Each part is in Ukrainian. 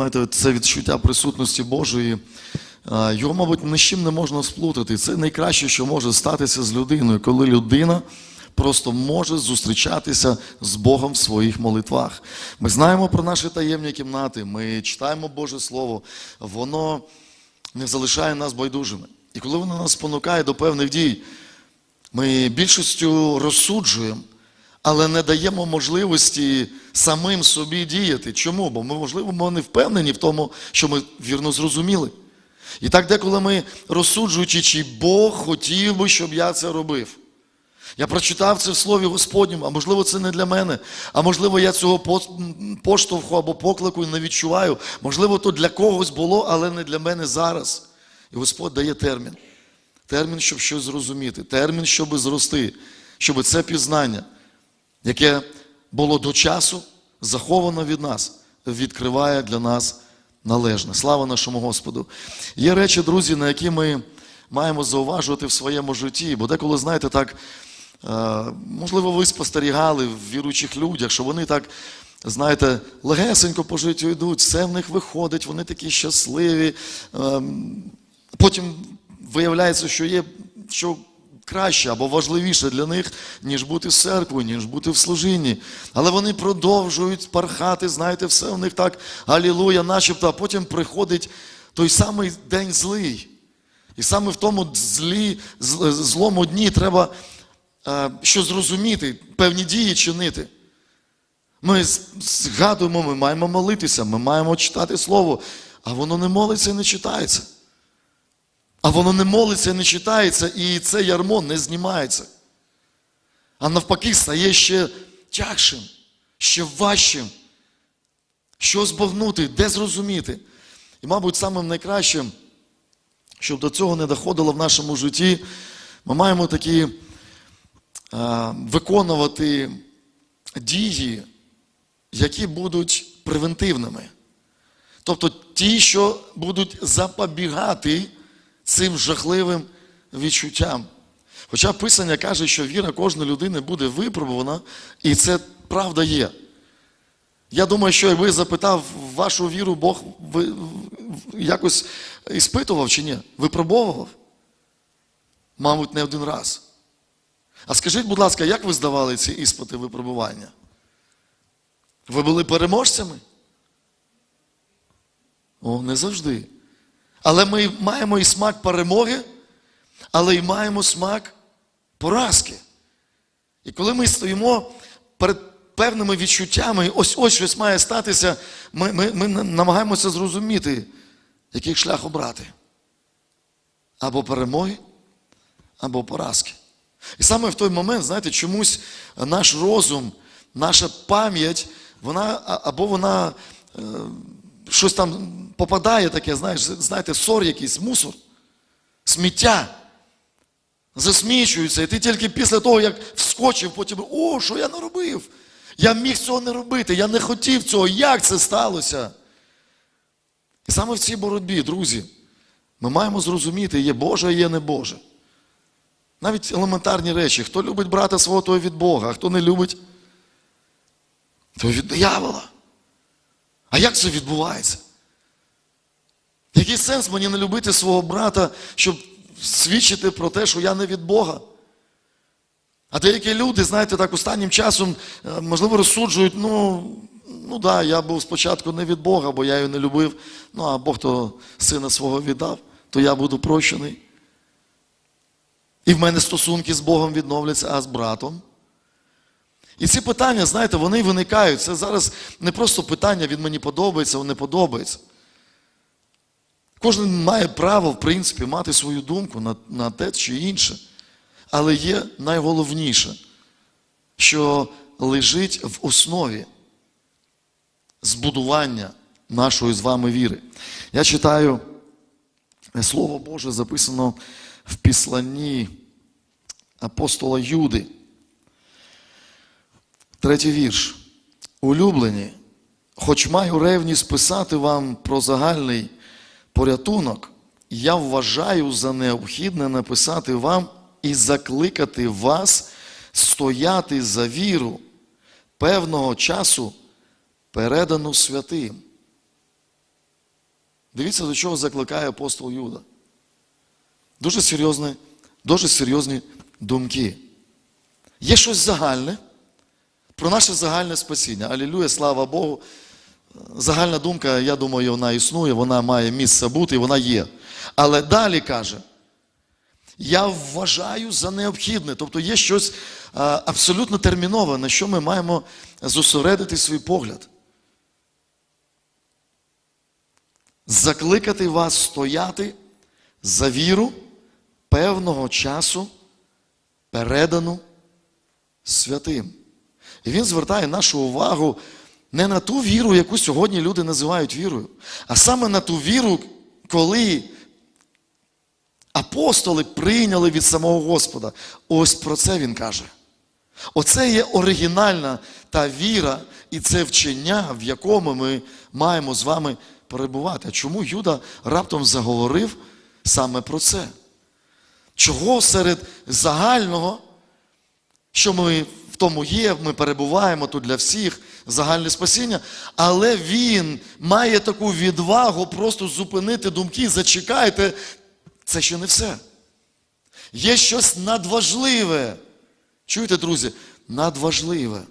знаєте, це відчуття присутності Божої. Його, мабуть, ні з чим не можна сплутати. Це найкраще, що може статися з людиною, коли людина просто може зустрічатися з Богом в своїх молитвах. Ми знаємо про наші таємні кімнати, ми читаємо Боже Слово, воно не залишає нас байдужими. І коли воно нас спонукає до певних дій, ми більшістю розсуджуємо, але не даємо можливості самим собі діяти. Чому? Бо ми, можливо, ми не впевнені в тому, що ми вірно зрозуміли. І так деколи ми розсуджуючи, чи Бог хотів би, щоб я це робив. Я прочитав це в Слові Господньому, а можливо, це не для мене. А можливо, я цього поштовху або поклику не відчуваю. Можливо, то для когось було, але не для мене зараз. І Господь дає термін. Термін, щоб щось зрозуміти, термін, щоб зрости, щоб це пізнання, яке було до часу, заховано від нас, відкриває для нас належне. Слава нашому Господу. Є речі, друзі, на які ми маємо зауважувати в своєму житті, бо деколи, знаєте, так, е, можливо, ви спостерігали в віруючих людях, що вони так. Знаєте, легесенько по життю йдуть, все в них виходить, вони такі щасливі. ем, Потім виявляється, що є що краще або важливіше для них, ніж бути в церкві, ніж бути в служінні. Але вони продовжують пархати, знаєте, все в них так, алілуя, начебто, а потім приходить той самий день злий. І саме в тому злі, злому дні треба е, що зрозуміти, певні дії чинити. Ми згадуємо, ми маємо молитися, ми маємо читати Слово, а воно не молиться і не читається. А воно не молиться не читається, і це ярмо не знімається. А навпаки, стає ще тягшим, ще важчим. Що збагнути, де зрозуміти. І, мабуть, самим найкращим, щоб до цього не доходило в нашому житті, ми маємо такі а, виконувати дії, які будуть превентивними. Тобто ті, що будуть запобігати цим жахливим відчуттям. Хоча Писання каже, що віра кожної людини буде випробувана, і це правда є. Я думаю, що якби запитав вашу віру, Бог якось іспитував чи ні? Випробовував? Мабуть, не один раз. А скажіть, будь ласка, як ви здавали ці іспити випробування? Ви були переможцями? О, не завжди. Але ми маємо і смак перемоги, але й маємо смак поразки. І коли ми стоїмо перед певними відчуттями, ось ось щось має статися, ми, ми, ми намагаємося зрозуміти, який шлях обрати. Або перемоги, або поразки. І саме в той момент, знаєте, чомусь наш розум, наша пам'ять, вона або вона е, щось там попадає таке, знаєш, знаєте, сор якийсь, мусор, сміття. Засмічуються, і ти тільки після того, як вскочив, потім, о, що я наробив? Я міг цього не робити, я не хотів цього, як це сталося? І саме в цій боротьбі, друзі, ми маємо зрозуміти, є Боже, є не Боже. Навіть елементарні речі. Хто любить брата свого, той від Бога, а хто не любить, той від диявола. А як це відбувається? Який сенс мені не любити свого брата, щоб свідчити про те, що я не від Бога? А деякі люди, знаєте, так останнім часом, е, можливо, розсуджують, ну, ну да, я був спочатку не від Бога, бо я його не любив. Ну, а Бог то сина свого віддав, то я буду прощений. І в мене стосунки з Богом відновляться, а з братом. І ці питання, знаєте, вони виникають. Це зараз не просто питання, він мені подобається, він не подобається. Кожен має право, в принципі, мати свою думку на, на те чи інше. Але є найголовніше, що лежить в основі збудування нашої з вами віри. Я читаю Слово Боже записано в післанні апостола Юди. Третій вірш. Улюблені, хоч маю ревність писати вам про загальний порятунок, я вважаю за необхідне написати вам і закликати вас стояти за віру певного часу, передану святим. Дивіться, до чого закликає апостол Юда. Дуже серйозні, дуже серйозні думки. Є щось загальне про наше загальне спасіння. Алілюя, слава Богу. Загальна думка, я думаю, вона існує, вона має місце бути, вона є. Але далі каже, я вважаю за необхідне. Тобто є щось абсолютно термінове, на що ми маємо зосередити свій погляд. Закликати вас стояти за віру певного часу, передану святим. І він звертає нашу увагу не на ту віру, яку сьогодні люди називають вірою, а саме на ту віру, коли апостоли прийняли від самого Господа. Ось про це він каже. Оце є оригінальна та віра і це вчення, в якому ми маємо з вами перебувати. Чому Юда раптом заговорив саме про це? Чого серед загального, що ми тому є, ми перебуваємо тут для всіх, загальне спасіння, але він має таку відвагу просто зупинити думки, зачекайте, це ще не все. Є щось надважливе. Чуєте, друзі? Надважливе.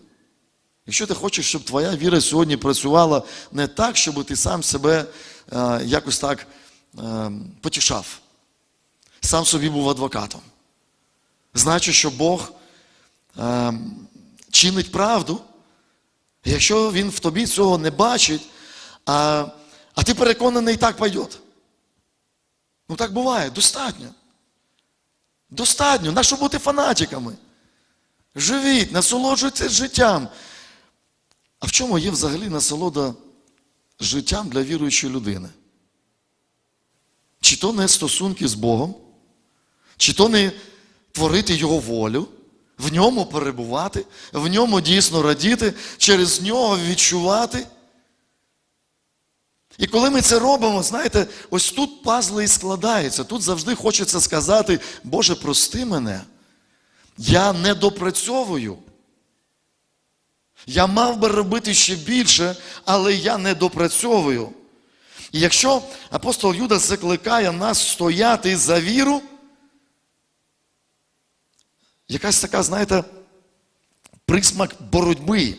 Якщо ти хочеш, щоб твоя віра сьогодні працювала не так, щоб ти сам себе е, якось так е, потішав, сам собі був адвокатом. Значить, що Бог е, чинить правду, якщо Він в тобі цього не бачить, а, а ти переконаний, так пойде. Ну так буває, достатньо. Достатньо. Нащо бути фанатиками? Живіть, насолоджуйтесь життям. А в чому є взагалі насолода життям для віруючої людини? Чи то не стосунки з Богом, чи то не творити Його волю, в ньому перебувати, в ньому дійсно радіти, через нього відчувати. І коли ми це робимо, знаєте, ось тут пазли і складаються. Тут завжди хочеться сказати, Боже, прости мене, я не допрацьовую. Я мав би робити ще більше, але я не допрацьовую. І якщо апостол Юда закликає нас стояти за віру, якась така, знаєте, присмак боротьби.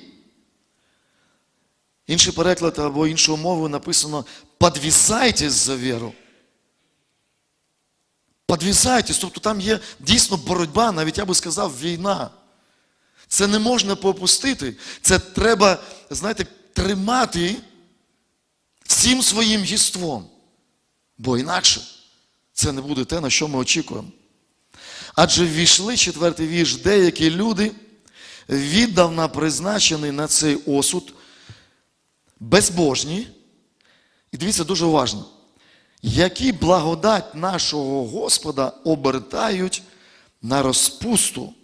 Інший переклад або іншою мовою написано «подвісайтесь за віру. Подвісайтесь, тобто там є дійсно боротьба, навіть я би сказав, війна. Це не можна попустити. Це треба, знаєте, тримати всім своїм єством. Бо інакше це не буде те, на що ми очікуємо. Адже ввійшли четвертий вірш, деякі люди, віддавна призначені на цей осуд, безбожні, і дивіться дуже уважно, які благодать нашого Господа обертають на розпусту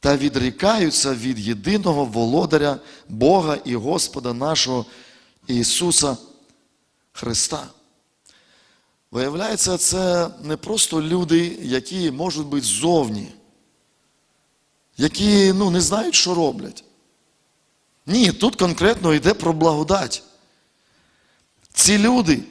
та відрікаються від єдиного володаря Бога і Господа нашого Ісуса Христа. Виявляється, це не просто люди, які можуть бути ззовні, які ну, не знають, що роблять. Ні, тут конкретно йде про благодать. Ці люди,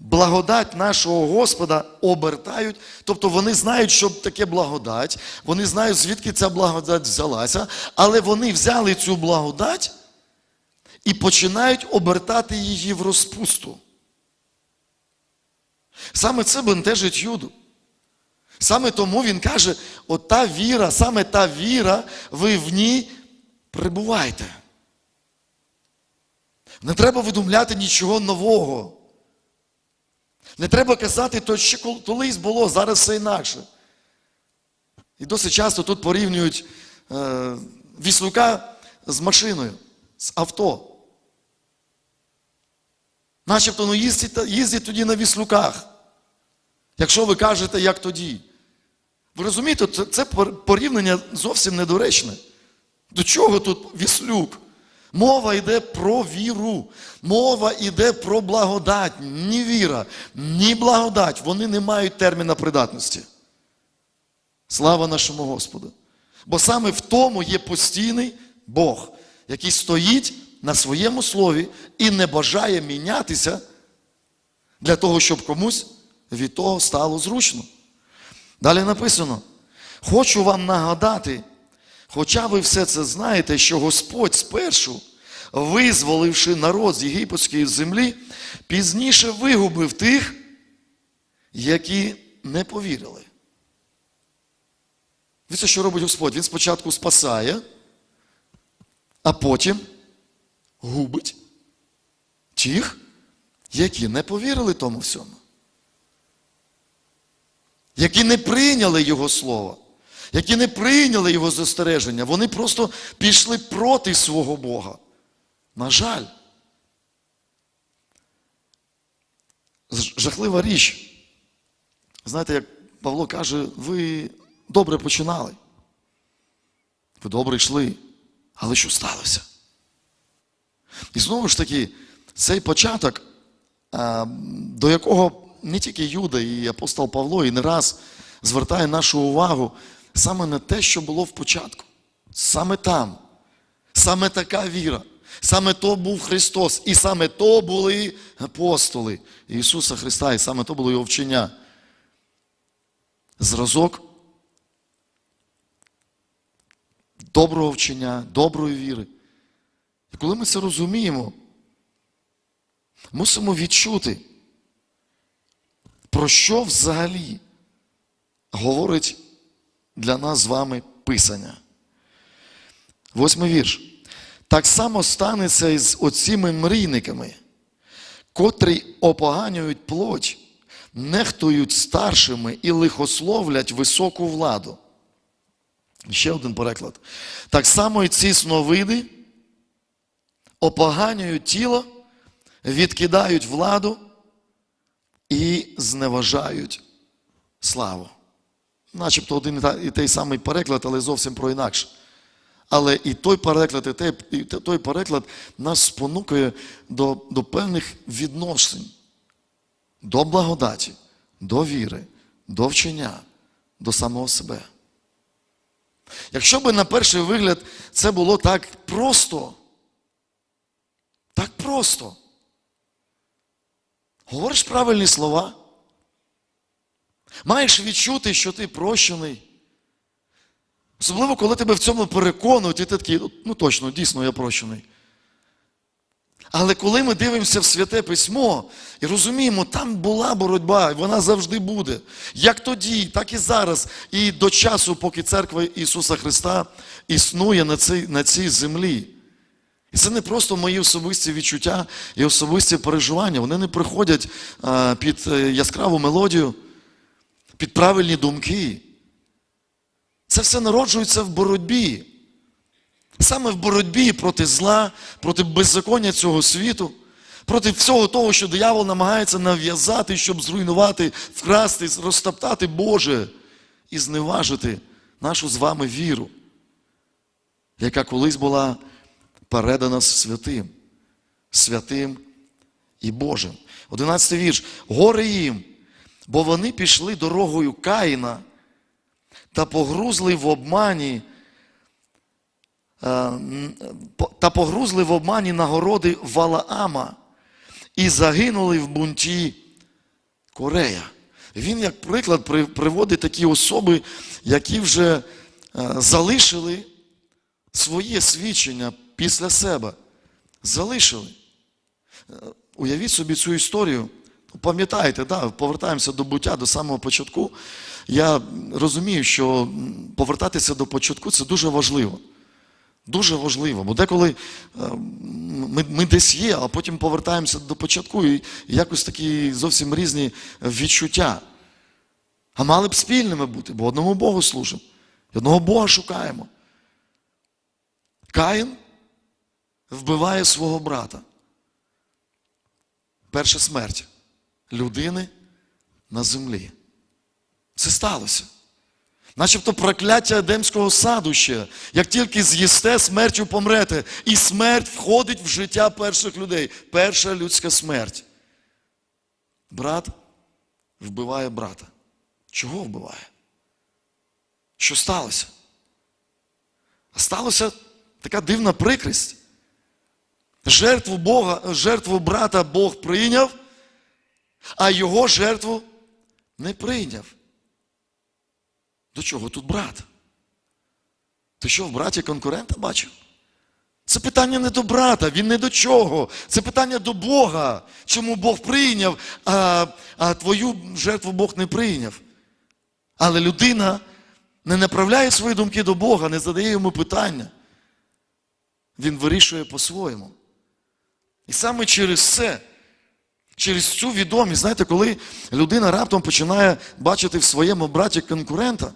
благодать нашого Господа обертають, тобто вони знають, що таке благодать, вони знають, звідки ця благодать взялася, але вони взяли цю благодать і починають обертати її в розпусту. Саме це бентежить Юду. Саме тому він каже: ота віра, саме та віра, ви в ній прибувайте. Не треба видумляти нічого нового. Не треба казати, то ще колись було, зараз все інакше. І досить часто тут порівнюють е, віслюка з машиною, з авто. Начебто ну, їздять, їздять тоді на віслюках. Якщо ви кажете, як тоді. Ви розумієте, це, це порівняння зовсім недоречне. До чого тут віслюк? Мова йде про віру. Мова йде про благодать. Ні віра, ні благодать. Вони не мають терміна придатності. Слава нашому Господу. Бо саме в тому є постійний Бог, який стоїть на своєму слові і не бажає мінятися Для того, щоб комусь від того стало зручно. Далі написано: хочу вам нагадати, хоча ви все це знаєте, що Господь спершу, визволивши народ з єгипетської землі, пізніше вигубив тих, які не повірили. Дивіться, що робить Господь? Він спочатку спасає, а потім губить тих, які не повірили тому всьому. Які не прийняли Його Слово, які не прийняли Його застереження, вони просто пішли проти свого Бога. На жаль. Жахлива річ. Знаєте, як Павло каже, ви добре починали. Ви добре йшли. Але що сталося? І знову ж таки, цей початок, до якого не тільки Юда і апостол Павло і не раз звертає нашу увагу саме на те, що було в початку. Саме там, саме така віра, саме то був Христос, і саме то були апостоли Ісуса Христа, і саме то було Його вчення. Зразок доброго вчення, доброї віри. І коли ми це розуміємо, мусимо відчути, про що взагалі говорить для нас з вами Писання. Восьмий вірш. Так само станеться і з оціми мрійниками, котрі опоганюють плоть, нехтують старшими і лихословлять високу владу. Ще один переклад. Так само і ці сновиди опоганюють тіло, відкидають владу і зневажають славу. Начебто один і той самий переклад, але зовсім про інакше. Але і той переклад, і той, переклад нас спонукує до, до певних відносин, до благодаті, до віри, до вчення, до самого себе. Якщо би на перший вигляд це було так просто, так просто. Говориш правильні слова, маєш відчути, що ти прощений. Особливо, коли тебе в цьому переконують, і ти такий, ну точно, дійсно, я прощений. Але коли ми дивимося в святе письмо і розуміємо, там була боротьба, і вона завжди буде. Як тоді, так і зараз, і до часу, поки церква Ісуса Христа існує на цій, на цій землі. І це не просто мої особисті відчуття і особисті переживання. Вони не приходять під е, яскраву мелодію, під правильні думки. Це все народжується в боротьбі. Саме в боротьбі проти зла, проти беззаконня цього світу, проти всього того, що диявол намагається нав'язати, щоб зруйнувати, вкрасти, розтоптати Боже і зневажити нашу з вами віру, яка колись була передана святим, святим і Божим. Одинадцятий вірш. Горе їм, бо вони пішли дорогою Каїна та погрузли в обмані е, та погрузли в обмані нагороди Валаама і загинули в бунті Корея. Він, як приклад, приводить такі особи, які вже е, залишили своє свідчення після себе. Залишили. Е, Уявіть собі цю історію. Пам'ятаєте, да, повертаємося до буття до самого початку. Я розумію, що повертатися до початку це дуже важливо. Дуже важливо. Бо деколи е, ми, ми десь є, а потім повертаємося до початку і якось такі зовсім різні відчуття. А мали б спільними бути, бо одному Богу служимо, одного Бога шукаємо. Каїн вбиває свого брата. Перша смерть людини на землі. Це сталося. Начебто прокляття Едемського саду ще. Як тільки з'їсте, смертю помрете. І смерть входить в життя перших людей. Перша людська смерть. Брат вбиває брата. Чого вбиває? Що сталося? А сталося така дивна прикрість. Жертву Бога, жертву брата Бог прийняв, а його жертву не прийняв. До чого тут брат? Ти що в браті конкурента бачив? Це питання не до брата, він не до чого. Це питання до Бога. Чому Бог прийняв, а, а твою жертву Бог не прийняв. Але людина не направляє свої думки до Бога, не задає йому питання. Він вирішує по-своєму. І саме через це, через цю відомість, знаєте, коли людина раптом починає бачити в своєму браті конкурента,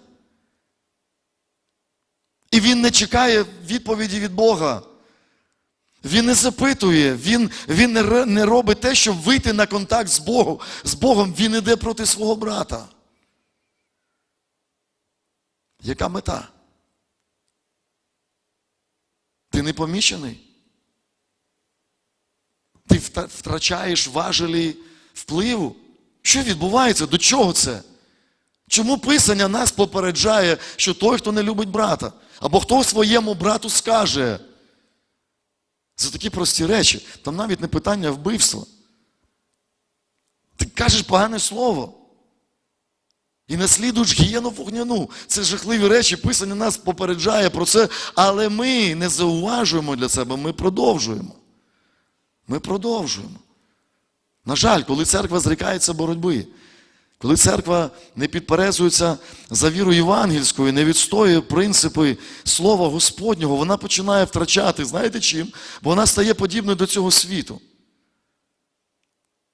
і він не чекає відповіді від Бога. Він не запитує, він, він не, не робить те, щоб вийти на контакт з Богом. З Богом він іде проти свого брата. Яка мета? Ти не помічений? Ти втрачаєш важелі впливу? Що відбувається? До чого це? Чому Писання нас попереджає, що той, хто не любить брата, або хто своєму брату скаже? Це такі прості речі. Там навіть не питання вбивства. Ти кажеш погане слово. І наслідуєш гієну вогняну. Це жахливі речі, Писання нас попереджає про це, але ми не зауважуємо для себе, ми продовжуємо. Ми продовжуємо. На жаль, коли церква зрікається боротьби, коли церква не підперезується за віру євангельською, не відстоює принципи Слова Господнього, вона починає втрачати. Знаєте чим? Бо вона стає подібною до цього світу.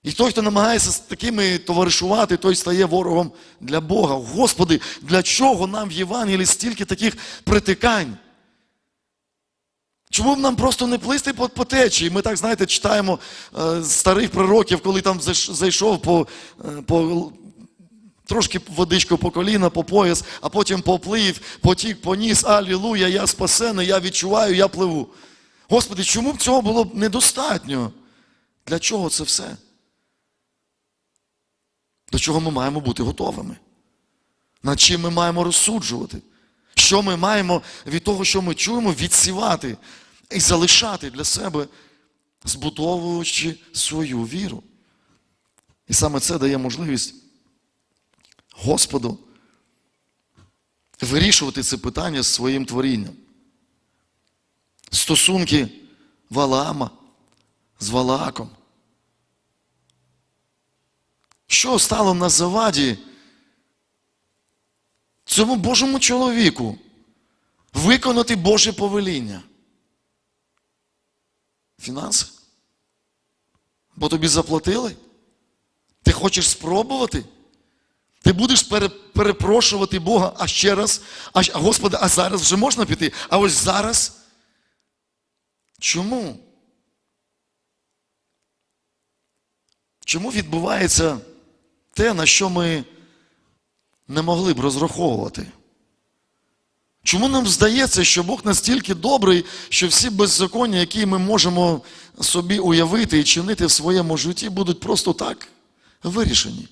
І той, хто намагається з такими товаришувати, той стає ворогом для Бога. Господи, для чого нам в Євангелії стільки таких притикань? Чому б нам просто не плисти по, по течії? Ми так, знаєте, читаємо е, старих пророків, коли там зайшов по, е, по трошки водичку по коліна, по пояс, а потім поплив, потік, поніс, алілуя, я спасений, я відчуваю, я пливу. Господи, чому б цього було б недостатньо? Для чого це все? До чого ми маємо бути готовими? Над чим ми маємо розсуджувати? Що ми маємо від того, що ми чуємо, відсівати і залишати для себе, збудовуючи свою віру. І саме це дає можливість Господу вирішувати це питання з своїм творінням. Стосунки Валаама з Валааком. Що стало на заваді цьому Божому чоловіку виконати Боже повеління? Фінанси? Бо тобі заплатили? Ти хочеш спробувати? Ти будеш перепрошувати Бога, а ще раз, а, Господи, а зараз вже можна піти? А ось зараз? Чому? Чому відбувається те, на що ми не могли б розраховувати? Чому нам здається, що Бог настільки добрий, що всі беззаконня, які ми можемо собі уявити і чинити в своєму житті, будуть просто так вирішені?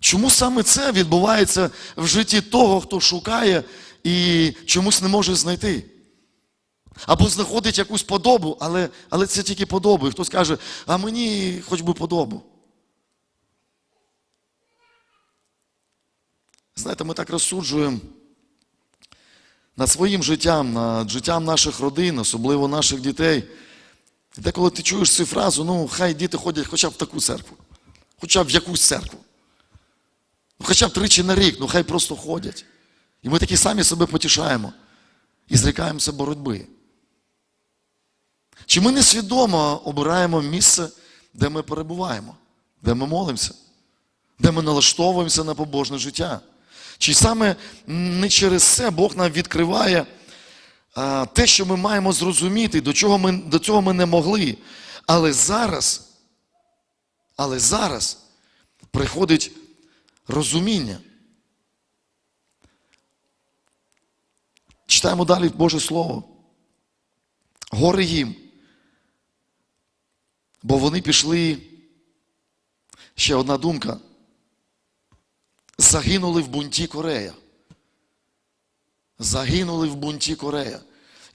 Чому саме це відбувається в житті того, хто шукає і чомусь не може знайти? Або знаходить якусь подобу, але, але це тільки подобу. І хтось каже, а мені хоч би подобу. Знаєте, ми так розсуджуємо над своїм життям, над життям наших родин, особливо наших дітей. І деколи ти чуєш цю фразу, ну, хай діти ходять хоча б в таку церкву, хоча б в якусь церкву. Ну, хоча б тричі на рік, ну хай просто ходять. І ми такі самі себе потішаємо і зрікаємося боротьби. Чи ми несвідомо обираємо місце, де ми перебуваємо, де ми молимося, де ми налаштовуємося на побожне життя? Чи саме не через це Бог нам відкриває а, те, що ми маємо зрозуміти, до чого ми, до цього ми не могли. Але зараз, але зараз приходить розуміння. Читаємо далі Боже Слово. Гори їм. Бо вони пішли. Ще одна думка. Загинули в бунті Корея. Загинули в бунті Корея.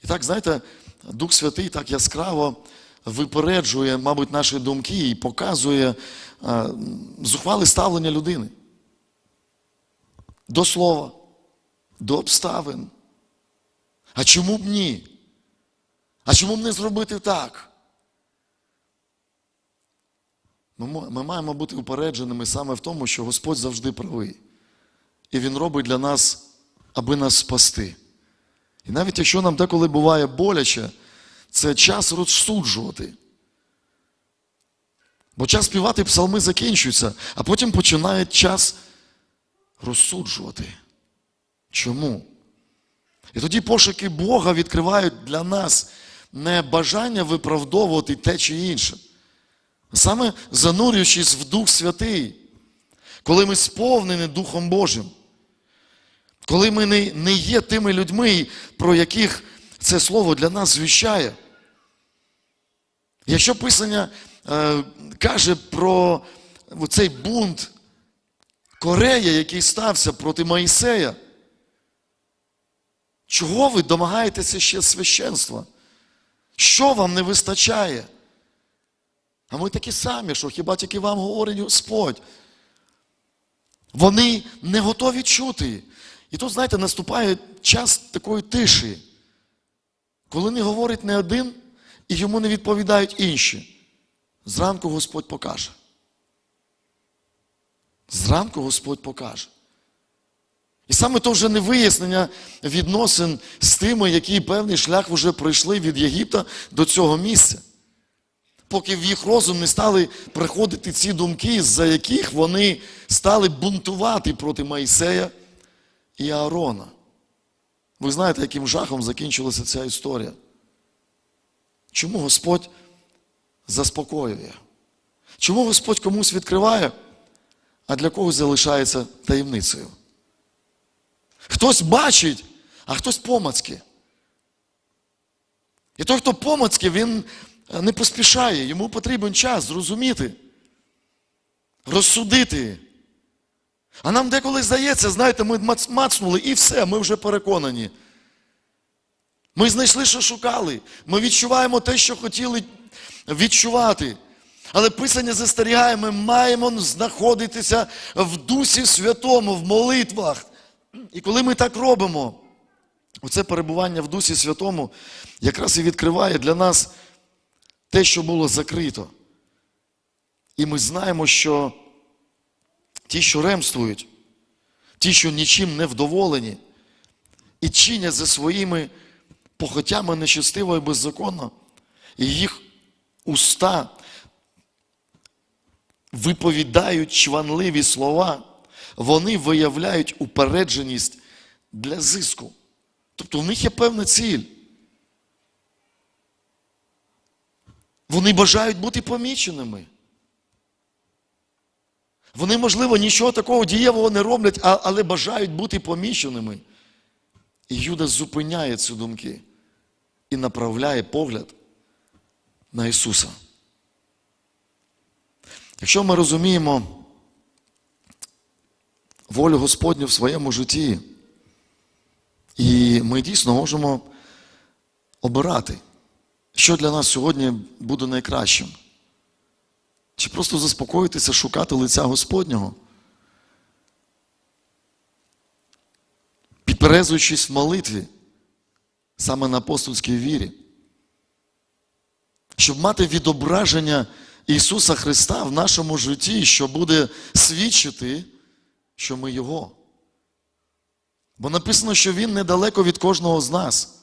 І так, знаєте, Дух Святий так яскраво випереджує, мабуть, наші думки і показує е, зухвале ставлення людини до слова, до обставин. А чому б ні? А чому б не зробити так? Ми, маємо бути упередженими саме в тому, що Господь завжди правий. І Він робить для нас, аби нас спасти. І навіть якщо нам деколи буває боляче, це час розсуджувати. Бо час співати псалми закінчується, а потім починає час розсуджувати. Чому? І тоді пошуки Бога відкривають для нас не бажання виправдовувати те чи інше. Саме занурюючись в Дух Святий, коли ми сповнені Духом Божим, коли ми не, не є тими людьми, про яких це слово для нас звіщає. Якщо Писання е, каже про цей бунт Корея, який стався проти Моїсея, чого ви домагаєтеся ще священства? Що вам не вистачає? А ми такі самі, що хіба тільки вам говорить Господь. Вони не готові чути. І тут, знаєте, наступає час такої тиші, коли не говорить не один, і йому не відповідають інші. Зранку Господь покаже. Зранку Господь покаже. І саме то вже не вияснення відносин з тими, які певний шлях вже пройшли від Єгипта до цього місця. Поки в їх розум не стали приходити ці думки, за яких вони стали бунтувати проти Моїсея і Аарона. Ви знаєте, яким жахом закінчилася ця історія. Чому Господь заспокоює? Чому Господь комусь відкриває, а для когось залишається таємницею? Хтось бачить, а хтось помацки. І той, хто помацки, він не поспішає, йому потрібен час зрозуміти, розсудити. А нам деколи здається, знаєте, ми мацнули і все, ми вже переконані. Ми знайшли, що шукали. Ми відчуваємо те, що хотіли відчувати. Але Писання застерігає, ми маємо знаходитися в Дусі Святому, в молитвах. І коли ми так робимо, оце перебування в Дусі Святому якраз і відкриває для нас те, що було закрито. І ми знаємо, що ті, що ремствують, ті, що нічим не вдоволені, і чинять за своїми похотями нечестиво і беззаконно, і їх уста виповідають чванливі слова, вони виявляють упередженість для зиску. Тобто в них є певна ціль. Вони бажають бути поміченими. Вони, можливо, нічого такого дієвого не роблять, але бажають бути поміченими. І Юда зупиняє ці думки і направляє погляд на Ісуса. Якщо ми розуміємо волю Господню в своєму житті, і ми дійсно можемо обирати, що для нас сьогодні буде найкращим. Чи просто заспокоїтися, шукати лиця Господнього, підперезуючись в молитві, саме на апостольській вірі, щоб мати відображення Ісуса Христа в нашому житті, що буде свідчити, що ми Його. Бо написано, що Він недалеко від кожного з нас.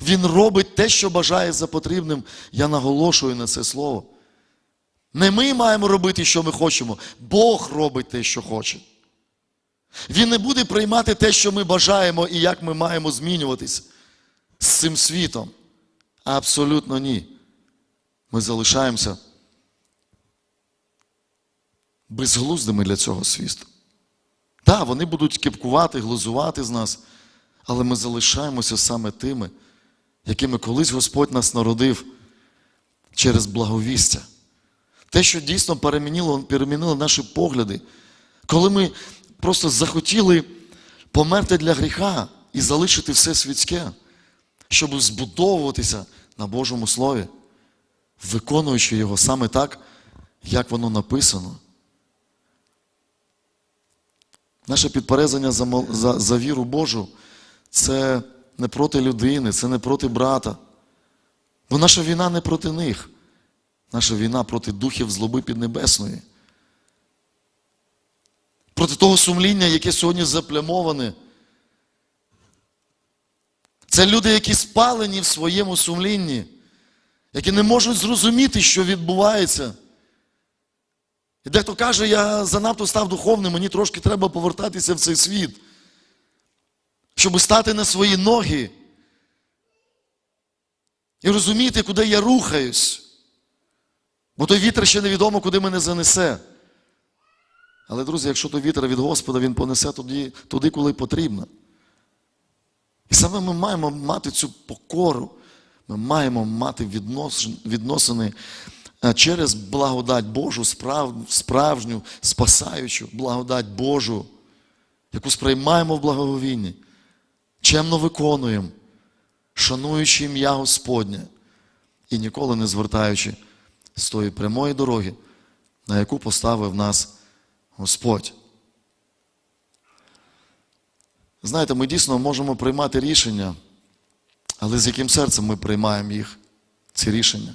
Він робить те, що бажає за потрібним. Я наголошую на це слово. Не ми маємо робити, що ми хочемо. Бог робить те, що хоче. Він не буде приймати те, що ми бажаємо і як ми маємо змінюватись з цим світом. Абсолютно ні. Ми залишаємося безглуздими для цього світу. Так, вони будуть кипкувати, глузувати з нас, але ми залишаємося саме тими, якими колись Господь нас народив через благовістя. Те, що дійсно перемінило, перемінило наші погляди, коли ми просто захотіли померти для гріха і залишити все світське, щоб збудовуватися на Божому Слові. виконуючи його саме так, як воно написано. Наше підперезання за, за, за віру Божу це не проти людини, це не проти брата. Бо наша війна не проти них. Наша війна проти духів злоби піднебесної. Проти того сумління, яке сьогодні заплямоване. Це люди, які спалені в своєму сумлінні, які не можуть зрозуміти, що відбувається. І дехто каже, я занадто став духовним, мені трошки треба повертатися в цей світ, щоб стати на свої ноги і розуміти, куди я рухаюсь. Бо той вітер ще невідомо, куди мене занесе. Але, друзі, якщо той вітер від Господа, він понесе туди, туди коли потрібно. І саме ми маємо мати цю покору. Ми маємо мати відносини е, через благодать Божу, справ, справжню, спасаючу благодать Божу, яку сприймаємо в благоговінні, чемно виконуємо, шануючи ім'я Господнє і ніколи не звертаючи з тої прямої дороги, на яку поставив нас Господь. Знаєте, ми дійсно можемо приймати рішення, але з яким серцем ми приймаємо їх, ці рішення?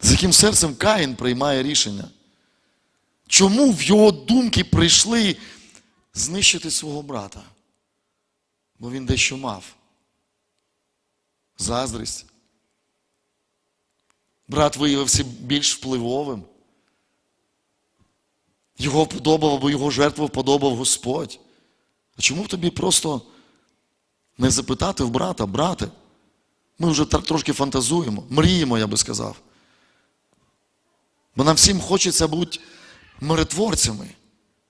З яким серцем Каїн приймає рішення? Чому в його думки прийшли знищити свого брата? Бо він дещо мав. Заздрість. Брат виявився більш впливовим. Його вподобав, або його жертву вподобав Господь. А чому б тобі просто не запитати в брата, брате? Ми вже трошки фантазуємо, мріємо, я би сказав. Бо нам всім хочеться бути миротворцями,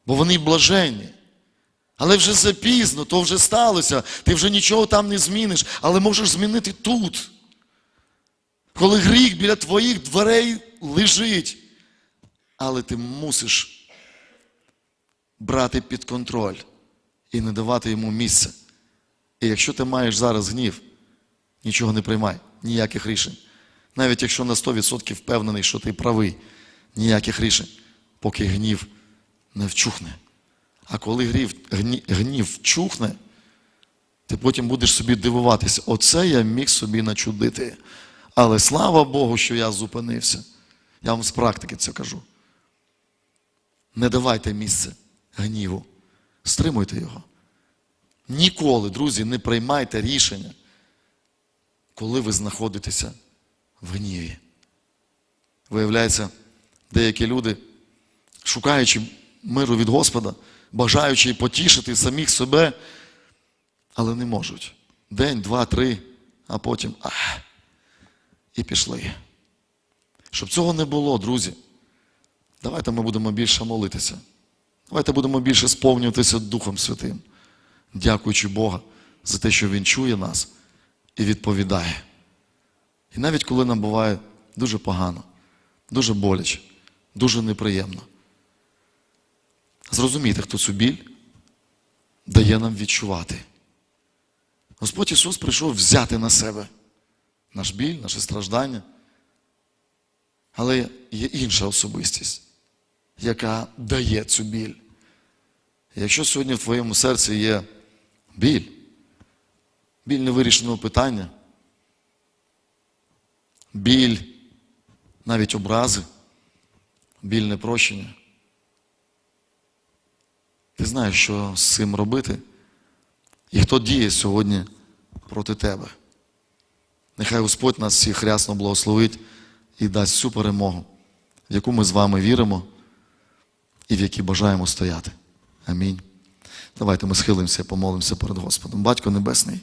бо вони блаженні. Але вже запізно, то вже сталося, ти вже нічого там не зміниш, але можеш змінити тут. Коли гріх біля твоїх дверей лежить, але ти мусиш брати під контроль і не давати йому місця. І якщо ти маєш зараз гнів, нічого не приймай, ніяких рішень. Навіть якщо на 100% впевнений, що ти правий, ніяких рішень, поки гнів не вчухне. А коли гнів, гні- гнів вчухне, ти потім будеш собі дивуватися, оце я міг собі начудити. Але слава Богу, що я зупинився. Я вам з практики це кажу. Не давайте місце гніву. Стримуйте його. Ніколи, друзі, не приймайте рішення, коли ви знаходитеся в гніві. Виявляється, деякі люди, шукаючи миру від Господа, бажаючи потішити самих себе, але не можуть. День, два, три, а потім ах, і пішли. Щоб цього не було, друзі, давайте ми будемо більше молитися. Давайте будемо більше сповнюватися Духом Святим, дякуючи Бога за те, що Він чує нас і відповідає. І навіть коли нам буває дуже погано, дуже боляче, дуже неприємно. Зрозумійте, хто цю біль дає нам відчувати. Господь Ісус прийшов взяти на себе наш біль, наше страждання. Але є інша особистість, яка дає цю біль. Якщо сьогодні в твоєму серці є біль, біль невирішеного питання, біль навіть образи, біль непрощення, ти знаєш, що з цим робити, і хто діє сьогодні проти тебе. Нехай Господь нас всіх рясно благословить і дасть всю перемогу, в яку ми з вами віримо і в якій бажаємо стояти. Амінь. Давайте ми схилимося, помолимося перед Господом. Батько Небесний.